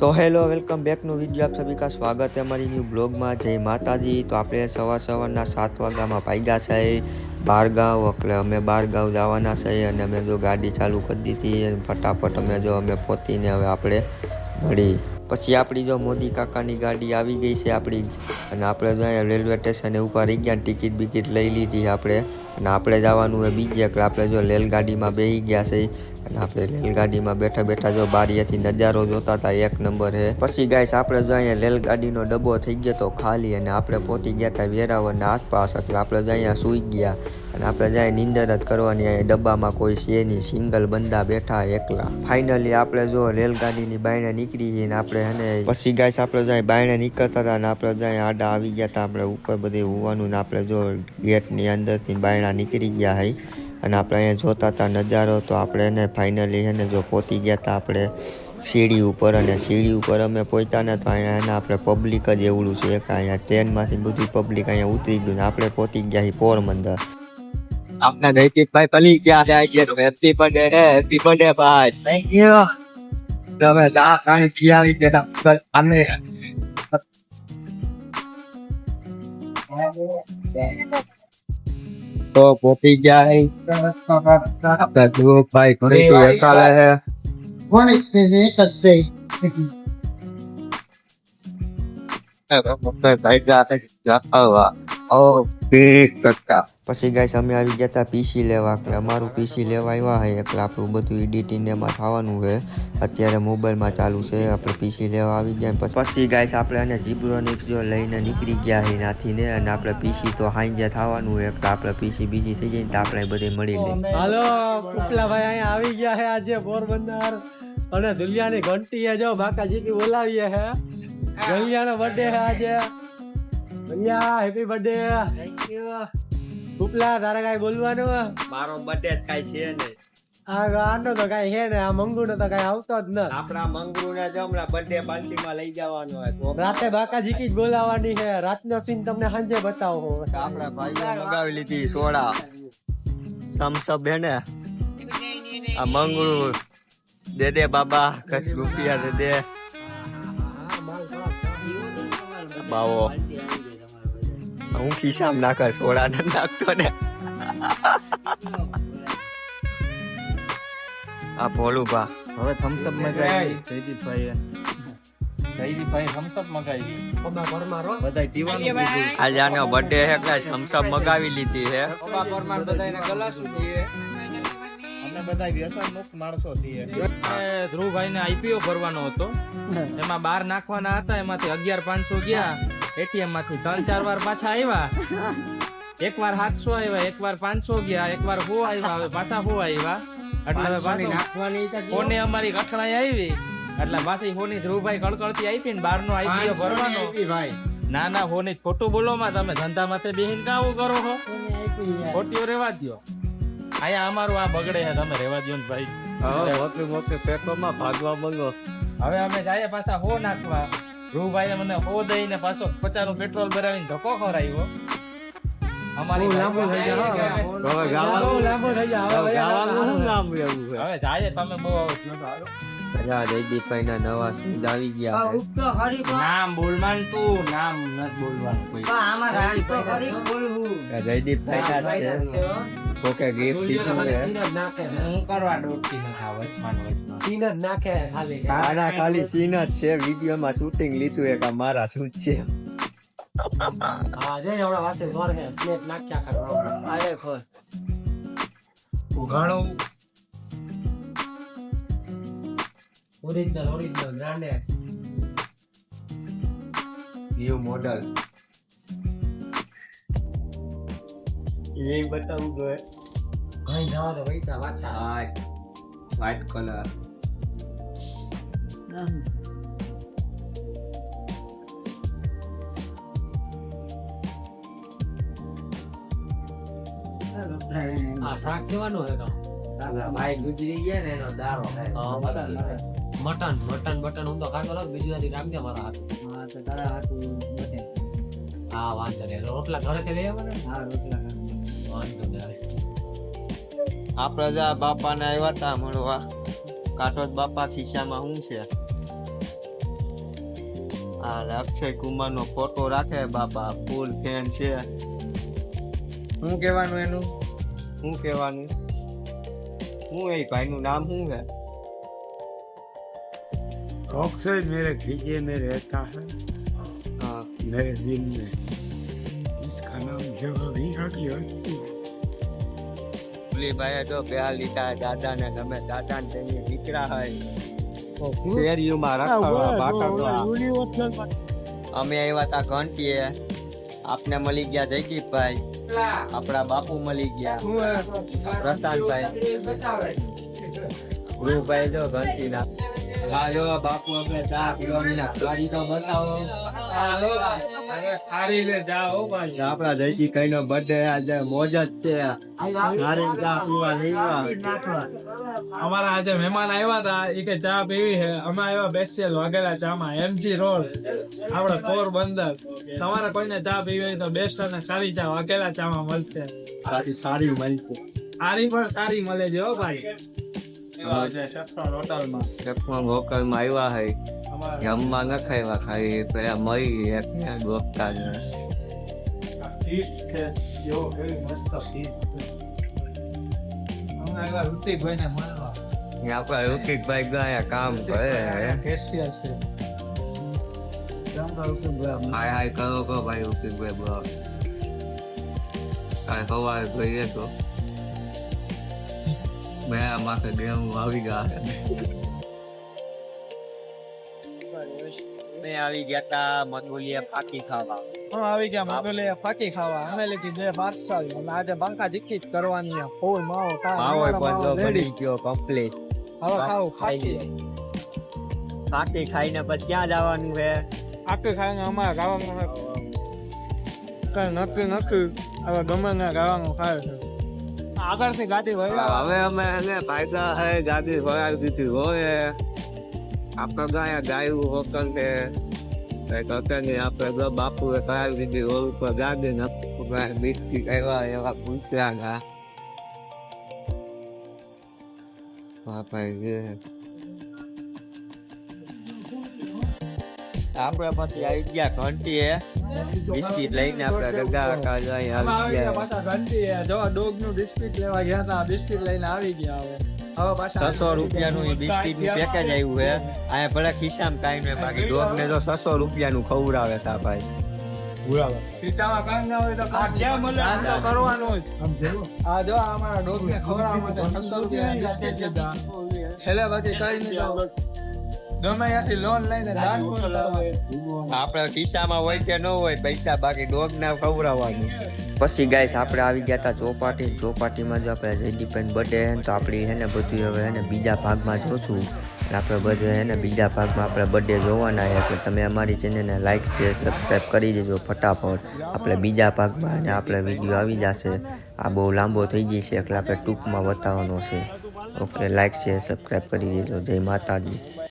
તો hello, welcome બેકનું video આપ સભી કા સ્વાગત છે અમારી ન્યૂ બ્લોગમાં. જય માતાજી. તો આપણે સવાર સવારના સાત વાગ્યામાં પાગ્યા છે. બારગાંવ, એટલે અમે બારગાંવ જવાના છે અને અમે જો ગાડી ચાલુ કરી દીધી ફટાફટ અમે જો અમે પોતીને હવે આપણે મળી. પછી આપણી જો મોદી કાકાની ગાડી આવી ગઈ છે, આપણી અને આપણે તો અહીંયા રેલવે સ્ટેશને ઉપર રહી ગયા ટિકિટ બિકિટ લઈ લીધી આપણે. અને આપણે જવાનું એ બીજે એટલે આપણે જો રેલગાડીમાં બેસી ગયા છે. અને આપણે રેલગાડીમાં બેઠા બેઠા જો બારીએથી નજારો જોતા હતા, એક નંબર હે. પછી ગાઈસ, આપણે જો અહીંયા રેલગાડીનો ડબ્બો થઈ ગયો તો ખાલી અને આપણે પહોંચી ગયા હતા વેરાવળના આસપાસ. એટલે આપણે જો અહીંયા સૂઈ ગયા અને આપણે જાય નીંદર જ કરવાની, અહીંયા ડબ્બામાં કોઈ છે નહીં. સિંગલ બંદા બેઠા એકલા. ફાઇનલી આપણે જો રેલગાડીની બાયણે નીકળી છીએ ને આપણે અને પછી ગાઈસ, આપણે જાય બાયણે નીકળતા હતા અને આપણે જાય આડા આવી ગયા હતા આપણે ઉપર બધે હોવાનું ને આપણે જો ગેટની અંદરથી બાયણા નીકળી ગયા હઈ અને આપણે અહીંયા જોતા હતા નજારો તો આપણે એને ફાઇનલી એને જો પહોંચી ગયા હતા આપણે સીડી ઉપર અને સીડી ઉપર અમે પહોંચ્યા ને તો અહીંયા એને આપણે પબ્લિક જ એવડું છે. કે અહીંયા ટ્રેનમાંથી બધી પબ્લિક અહીંયા ઉતરી ગયું ને આપણે પહોંચી ગયા છીએ પોરબંદર. આપના નૈતિકભાઈ પલી ગયા છે? આજે ગયા હેપી બર્થડે હેપી બર્થડે ભાઈ. થેન્ક યુ તમે ચા પાણી પીવી દેતા અમે તો પોતી હે આપણા ધ્રુવભાઈ ઘણી તો એકાલે હે ભાઈ જાતે જાતા ઓ પછી ગાઈસ અમે આવી ગયા હતા પીસી લેવા. એટલે અમારું પીસી લેવા આવ્યા છે એટલે આપણું બધું એડિટિંગ એમાં થવાનું છે અત્યારે મોબાઈલમાં ચાલુ છે. આપણે પીસી લેવા આવી ગયા પછી પછી ગાઈસ આપણે અને જીબ્રોનિક્સ જો લઈને નીકળી ગયા છે નાથી ને અને આપણે પીસી તો હાંજે થવાનું હોય એટલે આપણે પીસી બીજી થઈ જાય તો આપણે બધે મળી લઈએ. હાલો ઉપલાભાઈ અહીંયા આવી ગયા છે આજે પોરબંદર. અને દુલિયાની ઘંટી છે જો બાકાજી કી બોલાવીએ છે દુલિયાનો બર્થડે છે આજે. દુલિયા હેપી બર્થડે થેન્ક યુ ઉપલા તારે કાઈ બોલવાનું? મારો બર્થડે કઈ છે ને આ આનો તો કાઈ હે ને આ મંગુ નો તો કાઈ આવતો જ ન આપણા મંગુ ને જો હમણાં બર્થડે પાર્ટી માં લઈ જવાનો હોય રાતે બાકાજી કી જ બોલાવાની છે. રાતનો સીન તમને સાંજે બતાવો. આપણા ભાઈઓ મગાવી લીધી સોડા. સમસબ હે ને આ મંગરૂ દે દે બાબા કઈ રૂપિયા દે દે. બાવો. હું ખિસ્સામાં નાખે સોડા ને નાખતો ને. આ ભોલું ભા. હવે થમ્સઅપ મગાવી. જયદીપભાઈએ. જયદીપભાઈ થમ્સઅપ મગાવી. બધાય પીવાનું આજે આનો બર્થડે છે એટલે સમસબ મગાવી લીધી છે. અમે બધા વ્યસન મુક્ત માણસો છીએ. ધ્રુવભાઈ ને આઈપીઓ ભરવાનો હતો. એમાં બાર નાખવાના હતા એમાંથી અગિયાર પાંચસો ગયા. એટીએમમાંથી ત્રણ ચાર વાર પાછા આવ્યા એક વાર સાતસો આવ્યા એક વાર પાંચસો ગયા એક વાર હો આવ્યા હવે પાછા હો આવ્યા એટલે હવે પાછું ફોને અમારી કઠણાઈ આવી એટલે પાછી હોની ધ્રુવભાઈ કડકડતી આવી ને બાર નો આઈપીઓ ભરવાનો. ના ના હોની ખોટું બોલો માં તમે ધંધા માથે બેહીન કાવું કરો છો. ખોટીઓ રેવા દ્યો. અહીંયા અમારું આ બગડે છે તમે રેવા દો ને ભાઈ. હવે મોટી મોટી પેપરમાં ભાગવા મંગો હવે અમે જઈએ પાછા હો નાખવા. ધ્રુવભાઈ મને હો દઈને પાછો પચાસનું પેટ્રોલ ભરાવીને ધક્કો ખવડાવ્યો. અમારી લાંબુ થઈ જાય હવે ગાવાનું લાંબુ થઈ જાય હવે ગાવાનું શું નામ એવું હવે જાય તમે બહુ જયદીપભાઈ ના નવા સ્પીડ આવી ગયા નામ બોલવાનું તું નામ બોલવાનું કોઈ. જયદીપભાઈ ના છે. કોકે જ નાખે હું કરવા વચમાં ને વચમાં. સીન જ નાખે ખાલી. આના ખાલી સીન જ છે. વિડીયોમાં શૂટિંગ લીધું એક આ મારા શું છે. હા જઈ હમણાં વાસે ઘર હે સ્નેપ નાખ્યા કરો અરે ખોર. ઉઘાણું. Original original branded new model એ બતાવું જોઈએ કઈ જવા તો પૈસા પાછા. વ્હાઈટ વ્હાઈટ કલર આ શાક કેવાનું હે તો? ભાઈ ગુજરી ગયા ને એનો દારો હા, મટન મટન મટન બટન હું તો ખાતો નથી બીજું નથી રાખજે મારા હાથ. હા વાંધો નહીં. રોટલા ઘરેથી લઈ આવવાના? વાંધો નહીં આપણે જ આ બાપાને આવ્યા હતા મળવા કાઠોદ બાપા ખિસ્સામાં શું છે આ અક્ષય કુમાર નો ફોટો રાખે બાપા ફૂલ ફેન છે શું કહેવાનું એનું શું કહેવાનું શું એ ભાઈ નું નામ શું છે अक्सर मेरे खींचे में रहता है હા मेरे दिल में इसका नाम जगह भी की हस्ती है પેલી ભાઈ જો પ્યાર લીધા દાદા ને તમે દાદા ને તેની દીકરા હોય શેરીઓમાં રખડવા બાટકવા અમે આવ્યા તા ઘંટીએ આપને મળી ગયા જયદીપભાઈ આપણા બાપુ મળી ગયા પ્રશાંતભાઈ ગુરુભાઈ જો ઘંટી ના જો બાપુ અમે ચા પીવાની ગાડી તો બતાવો આપણા જયજી કઈ નો બર્થડે આજે મોજ જ છે. સારી ચા પીવા લેવા અમારા આજે મહેમાન આવ્યા હતા એ કે ચા પીવી છે. અમે આવ્યા બેસ્યલ વાઘેલા ચામાં એમજી રોડ આપડે પોરબંદર તમારે કોઈને ચા પીવી હોય તો બેસ્ટ અને સારી ચા વાઘેલા ચામાં મળશે. સારી સારી મળશે. સારી પણ સારી મળે છે હો ભાઈ. ચકમાં હોટલમાં આવ્યા હોય જમવા ન ખાવા ખાઈ પેલા મળી એક ને દોસ્તા આપડા ઋતિકભાઈ ગયા કામ કરે. કેશિયર છે. હાય હાય કરો કરો ભાઈ ઋતિકભાઈ બરો કાંઈ સવારે જોઈએ તો મેં માથે ગેમ આવી ગયા. મેં આવી ગયા તા મંગોલિયા ફાકી ખાવા. હું આવી ગયા મંગોલિયા ફાકી ખાવા. અમે લીધી બે પાર્સલ. અને આજે બાંકા જીકી જ કરવાની છે. માવો માવો પણ બની ગયો કમ્પ્લીટ હવે ખાવ ખાઈ ફાકી. ફાકી ખાઈને પછી ક્યાં જવાનું છે? આખી ખાઈને અમારે ગાવાનું કઈ નક્કી નથી. હવે ગમે ને ગાવાનું ખાય છે. આગળથી ગાડી વળ્યા હવે અમે એને ફાયદા હે ગાડી ભરાવી દીધી હોય. આપણે ગાય ગાયું હોકલ ને કંઈક હતા ને આપણે તો બાપુ એ કરાવી દીધી રોડ ઉપર ગાડી ને બીજથી એવા એવા પૂછ્યા ગા ભાઈ આપણે પછી આવી ગયા ઘંટીએ. બિસ્કીટ લઈને આપણે ગગા કાજ અહીં આવી ગયા. પાછા ઘંટી જો ડોગનું બિસ્કીટ લેવા ગયા હતા બિસ્કીટ લઈને આવી ગયા હવે. હવે છસો રૂપિયાનું બિસ્કીટનું પેકેજ આવ્યું છે. અહીંયા ભલે ખિસ્સામાં કાંઈ નહીં બાકી ડોગ ને તો છસો રૂપિયાનું ખવડાવે તા ભાઈ. ખીચામાં કાંઈ ના હોય તો ક્યાં મળે આ તો કરવાનું જ. આ જો આ અમારા ડોગ ને ખવડાવવા માટે છસો રૂપિયા બિસ્કિટ લીધા. છેલ્લે બાકી કઈ નહીં જાવ ગમે ત્યાંથી લોન લઈને દાન પણ આપણે ખિસ્સામાં હોય કે ન હોય પૈસા બાકી ડોગ ને ખવડાવવાનું. પછી ગાઈસ આપણે આવી ગયા હતા ચોપાટી. ચોપાટીમાં જો આપણે જયદીપભાઈ બર્થડે હે તો આપણી હે ને બધું હવે હે ને બીજા ભાગમાં જોશું. આપણે બધું હે ને બીજા ભાગમાં આપણે બર્થડે જોવાના છે એટલે તમે અમારી ચેનલને લાઈક શેર સબસ્ક્રાઈબ કરી દેજો ફટાફટ. આપણે બીજા ભાગમાં અને આપણે વીડિયો આવી જશે. આ બહુ લાંબો થઈ જશે એટલે આપણે ટૂંકમાં બતાવવાનો છે. ઓકે લાઈક શેર સબસ્ક્રાઈબ કરી દેજો. જય માતાજી.